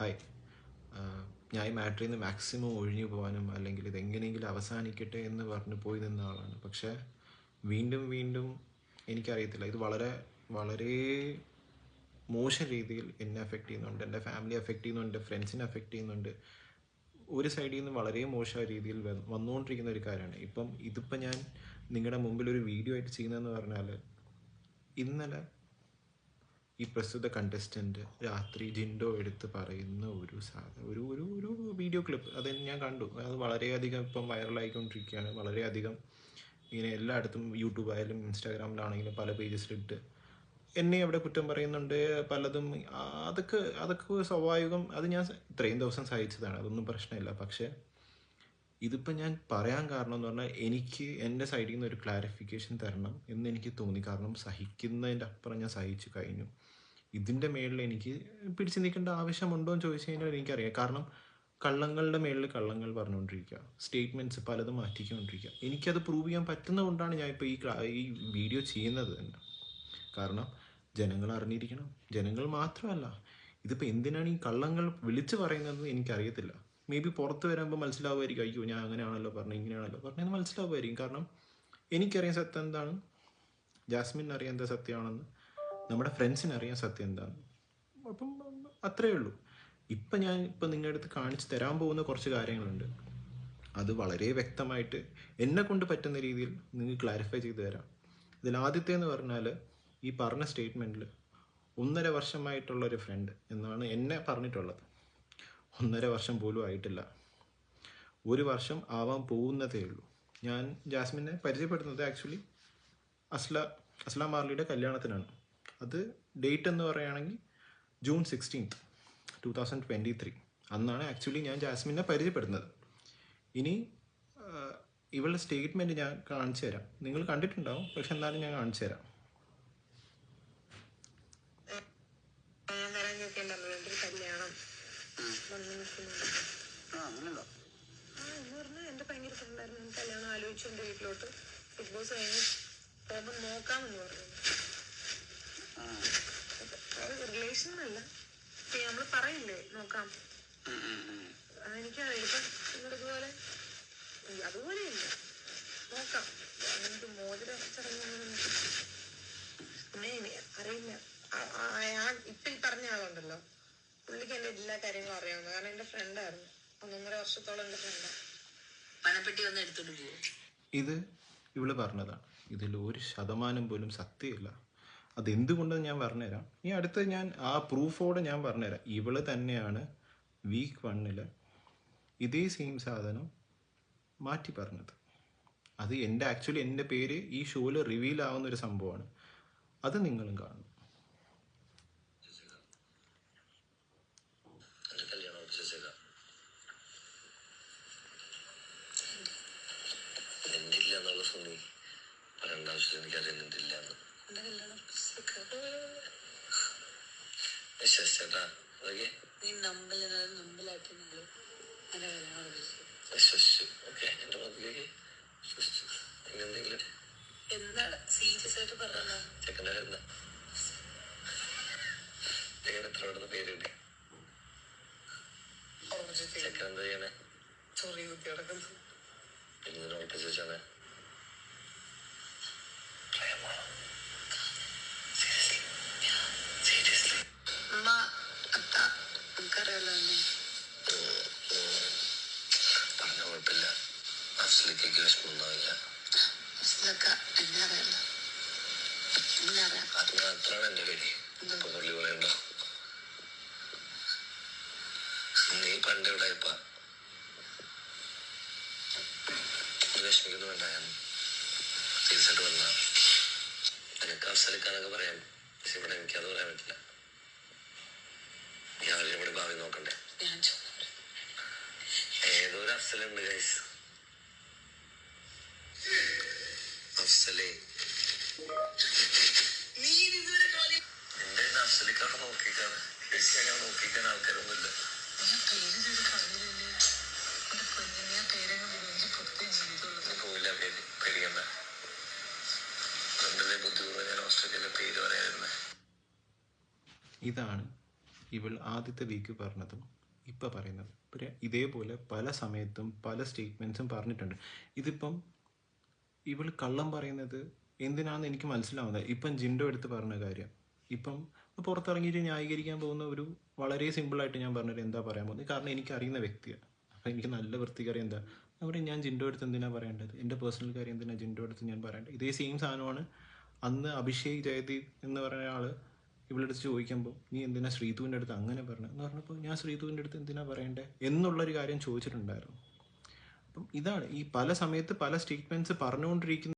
Hi. ഞാൻ ഈ മാറ്ററിൽ നിന്ന് മാക്സിമം ഒഴിഞ്ഞു പോകാനും അല്ലെങ്കിൽ ഇതെങ്ങനെയെങ്കിലും അവസാനിക്കട്ടെ എന്ന് പറഞ്ഞ് പോയി നിന്ന ആളാണ്. പക്ഷേ വീണ്ടും വീണ്ടും എനിക്കറിയത്തില്ല. ഇത് വളരെ വളരെ മോശം രീതിയിൽ എന്നെ അഫക്റ്റ് ചെയ്യുന്നുണ്ട്. എന്റെ ഫാമിലി അഫക്റ്റ് ചെയ്യുന്നുണ്ട്. ഫ്രണ്ട്സിനെ അഫക്റ്റ് ചെയ്യുന്നുണ്ട്. ഒരു സൈഡിൽ നിന്ന് വളരെ മോശമായ രീതിയിൽ വന്നുകൊണ്ടിരിക്കുന്ന ഒരു കാര്യമാണ്. ഇപ്പം ഇതിപ്പോൾ ഞാൻ നിങ്ങളുടെ മുമ്പിൽ ഒരു വീഡിയോ ആയിട്ട് ചെയ്യുന്നതെന്ന് പറഞ്ഞാൽ ഇന്നലെ ഈ പ്രസ്തുത കണ്ടസ്റ്റന്റ് രാത്രി ജിൻഡോ എടുത്ത് പറയുന്ന ഒരു സാധനം ഒരു ഒരു ഒരു വീഡിയോ ക്ലിപ്പ് അത് ഞാൻ കണ്ടു. അത് വളരെയധികം ഇപ്പം വൈറലായിക്കൊണ്ടിരിക്കുകയാണ് വളരെയധികം ഇങ്ങനെ എല്ലായിടത്തും യൂട്യൂബ് ആയാലും ഇൻസ്റ്റാഗ്രാമിലാണെങ്കിലും പല പേജസിലിട്ട് എന്നെ അവിടെ കുറ്റം പറയുന്നുണ്ട് പലതും. അതൊക്കെ അതൊക്കെ സ്വാഭാവികം. അത് ഞാൻ ഇത്രയും ദിവസം സഹിച്ചതാണ്. അതൊന്നും പ്രശ്നമില്ല. പക്ഷേ ഇതിപ്പോൾ ഞാൻ പറയാൻ കാരണം എന്ന് പറഞ്ഞാൽ എനിക്ക് എന്റെ സൈഡിൽ നിന്ന് ഒരു ക്ലാരിഫിക്കേഷൻ തരണം എന്ന് എനിക്ക് തോന്നി. കാരണം സഹിക്കുന്നതിന്റെ അപ്പുറം ഞാൻ സഹിച്ചു കഴിഞ്ഞു. ഇതിന്റെ മേളിൽ എനിക്ക് പിടിച്ചു നിൽക്കേണ്ട ആവശ്യമുണ്ടോ എന്ന് ചോദിച്ചു കഴിഞ്ഞാൽ എനിക്കറിയാം. കാരണം കള്ളങ്ങളുടെ മേളിൽ കള്ളങ്ങൾ പറഞ്ഞുകൊണ്ടിരിക്കുക. സ്റ്റേറ്റ്മെന്റ്സ് പലതും മാറ്റിക്കൊണ്ടിരിക്കുക. എനിക്കത് പ്രൂവ് ചെയ്യാൻ പറ്റുന്നതുകൊണ്ടാണ് ഞാൻ ഇപ്പോൾ ഈ ഈ വീഡിയോ ചെയ്യുന്നത് തന്നെ. കാരണം ജനങ്ങൾ അറിഞ്ഞിരിക്കണം. ജനങ്ങൾ മാത്രമല്ല. ഇതിപ്പോൾ എന്തിനാണ് ഈ കള്ളങ്ങൾ വിളിച്ചു പറയുന്നതെന്ന് എനിക്കറിയത്തില്ല. മേ ബി പുറത്ത് വരുമ്പോൾ മനസ്സിലാവുമായിരിക്കും അയ്യോ ഞാൻ അങ്ങനെയാണല്ലോ പറഞ്ഞത് ഇങ്ങനെയാണല്ലോ പറഞ്ഞത് മനസ്സിലാവുമായിരിക്കും. കാരണം എനിക്കറിയാൻ സത്യം എന്താണ്? ജാസ്മിൻ അറിയാൻ എന്താ സത്യമാണെന്ന്? നമ്മുടെ ഫ്രണ്ട്സിന് അറിയാൻ സത്യം എന്താണ്? അപ്പം അത്രയേ ഉള്ളൂ. ഇപ്പം ഞാൻ ഇപ്പം നിങ്ങളുടെ അടുത്ത് കാണിച്ചു തരാൻ പോകുന്ന കുറച്ച് കാര്യങ്ങളുണ്ട്. അത് വളരെ വ്യക്തമായിട്ട് എന്നെ കൊണ്ട് പറ്റുന്ന രീതിയിൽ നിങ്ങൾ ക്ലാരിഫൈ ചെയ്തു തരാം. ഇതിൽ ആദ്യത്തെ എന്ന് പറഞ്ഞാൽ ഈ പറഞ്ഞ സ്റ്റേറ്റ്മെന്റിൽ ഒന്നര വർഷമായിട്ടുള്ള ഒരു ഫ്രണ്ട് എന്നാണ് എന്നെ പറഞ്ഞിട്ടുള്ളത്. ഒന്നര വർഷം പോലും ആയിട്ടില്ല. ഒരു വർഷം ആവാൻ പോകുന്നതേ ഉള്ളൂ. ഞാൻ ജാസ്മിനെ പരിചയപ്പെടുന്നത് ആക്ച്വലി അസ്ല അസ്ല മാർലിയുടെ കല്യാണത്തിനാണ്. അത് ഡേറ്റ് എന്ന് പറയുകയാണെങ്കിൽ June sixteenth two thousand twenty three അന്നാണ് ആക്ച്വലി ഞാൻ ജാസ്മിനെ പരിചയപ്പെടുന്നത്. ഇനി ഇവളുടെ സ്റ്റേറ്റ്മെന്റ് ഞാൻ കാണിച്ചു തരാം നിങ്ങൾ കണ്ടിട്ടുണ്ടാവും പക്ഷെ എന്നാലും ഞാൻ കാണിച്ചു തരാം ഞാൻ തരാൻ കേൾക്കണ്ടല്ലോ എന്റെ ഒരു കല്യാണം വന്ന് നിൽക്കുന്നുണ്ട് ആ അങ്ങനെയുണ്ടോ ആ എന്ന് റിലേഷൻ നമ്മൾ പറയില്ലേ നോക്കാം നോക്കാം ചടങ്ങൊന്നും പിന്നെ ഇനി അറിയില്ല ആ- ആ- അയാൾ ഇപ്പൊ ഈ പറഞ്ഞ ആളുണ്ടല്ലോ പുള്ളിക്ക് എന്റെ എല്ലാ കാര്യങ്ങളും അറിയാവുന്ന കാരണം എന്റെ ഫ്രണ്ടായിരുന്നു ഒന്നൊന്നര വർഷത്തോളം എന്റെ ഫ്രണ്ടാണ് പണപ്പെട്ടി വന്ന് എടുത്തോണ്ട് പോകും ഇത് ഇവൾ പറഞ്ഞതാണ്. ഇതിൽ ഒരു ശതമാനം പോലും സത്യമില്ല. അതെന്തുകൊണ്ടെന്ന് ഞാൻ പറഞ്ഞുതരാം. ഈ അടുത്ത് ഞാൻ ആ പ്രൂഫോടെ ഞാൻ പറഞ്ഞുതരാം. ഇവൾ തന്നെയാണ് വീക്ക് വണ്ണിൽ ഇതേ സെയിം സാധനം മാറ്റി പറഞ്ഞത്. അത് എന്റെ ആക്ച്വലി എന്റെ പേര് ഈ ഷോയിൽ റിവീൽ ആവുന്ന ഒരു സംഭവമാണ്. അത് നിങ്ങളും കാണും എന്റെ കല്യാണം ഉറപ്പിച്ചേക്കാം നിന്റെ സുനി പറയേണ്ട ആവശ്യം എനിക്ക് കല്യാണം വിശ്വസിച്ചേട്ടാ അതൊക്കെ? നീ നമ്പല നമ്പലായിട്ടുണ്ടല്ലോ എന്റെ കല്യാണം ഉറപ്പിച്ചു വിശ്വസിച്ചു. ഓക്കെ എന്റെ മതിലേക്ക് വിശ്വസിച്ചു. ഇനി എന്താണ്? സീരിയസ് ആയിട്ട് പറഞ്ഞ ചെക്കന്റെ എന്നെ അറിയാം അത് മാത്രമാണ് എന്റെ പേര് പുള്ളി പറയണ്ടോ നീ പണ്ട് ഇവിടെ ഇപ്പ വിഷമിക്കുന്നു വേണ്ട ഞാൻ സീരിയസായിട്ട് വന്ന നിനക്ക് അഫ്സലിക്കാനൊക്കെ പറയാം പക്ഷെ ഇവിടെ എനിക്കത് പറയാൻ പറ്റില്ല ഞാൻ ഇവിടെ ഭാവി നോക്കണ്ടേ ഞാൻ ചോദിച്ചു ഏതോ ഒരു അഫ്സലുണ്ട് ഗൈസ് അഫ്സലേ. എന്റെ അഫ്സലിക്കാണ് നോക്കിക്കാണ്. നോക്കിക്കാൻ ആൾക്കാരൊന്നുമില്ല. പേര് പേടിക്കണ്ട. ബുദ്ധിപൂർവം ഞാൻ ഓസ്ട്രേലിയയിലെ പേര് ഇതാണ് ഇവൾ ആദ്യത്തെ വീക്ക് പറഞ്ഞതും ഇപ്പം പറയുന്നത്. ഇതേപോലെ പല സമയത്തും പല സ്റ്റേറ്റ്മെന്റ്സും പറഞ്ഞിട്ടുണ്ട്. ഇതിപ്പം ഇവൾ കള്ളം പറയുന്നത് എന്തിനാണെന്ന് എനിക്ക് മനസ്സിലാവുന്നത് ഇപ്പം ജിൻഡോ എടുത്ത് പറഞ്ഞ കാര്യം. ഇപ്പം പുറത്തിറങ്ങിയിട്ട് ന്യായീകരിക്കാൻ പോകുന്ന ഒരു വളരെ സിമ്പിളായിട്ട് ഞാൻ പറഞ്ഞത് എന്താ പറയാൻ പോകുന്നത്? കാരണം എനിക്ക് അറിയുന്ന വ്യക്തിയാണ്. അപ്പം എനിക്ക് നല്ല വൃത്തിക്കറിയാം എന്താ? അവിടെ ഞാൻ ജിൻഡോ എടുത്ത് എന്തിനാണ് പറയേണ്ടത്? എന്റെ പേഴ്സണൽ കാര്യം എന്തിനാണ് ജിൻഡോ എടുത്ത് ഞാൻ പറയേണ്ടത്? ഇതേ സെയിം സാധനമാണ് അന്ന് അഭിഷേക് ജയദീപ് എന്ന് പറഞ്ഞ ആൾ ഇവളെടുത്ത് ചോദിക്കുമ്പോൾ നീ എന്തിനാ ശ്രീതുവിന്റെ അടുത്ത് അങ്ങനെ പറഞ്ഞത്? എന്ന് പറഞ്ഞപ്പോൾ ഞാൻ ശ്രീതുവിന്റെ അടുത്ത് എന്തിനാ പറയണ്ടേ? എന്നുള്ളൊരു കാര്യം ചോദിച്ചിട്ടുണ്ടായിരുന്നു. ഇതാണ്. ഈ പല സമയത്ത് പല സ്റ്റേറ്റ്മെന്റ്സ് പറഞ്ഞുകൊണ്ടിരിക്കുന്ന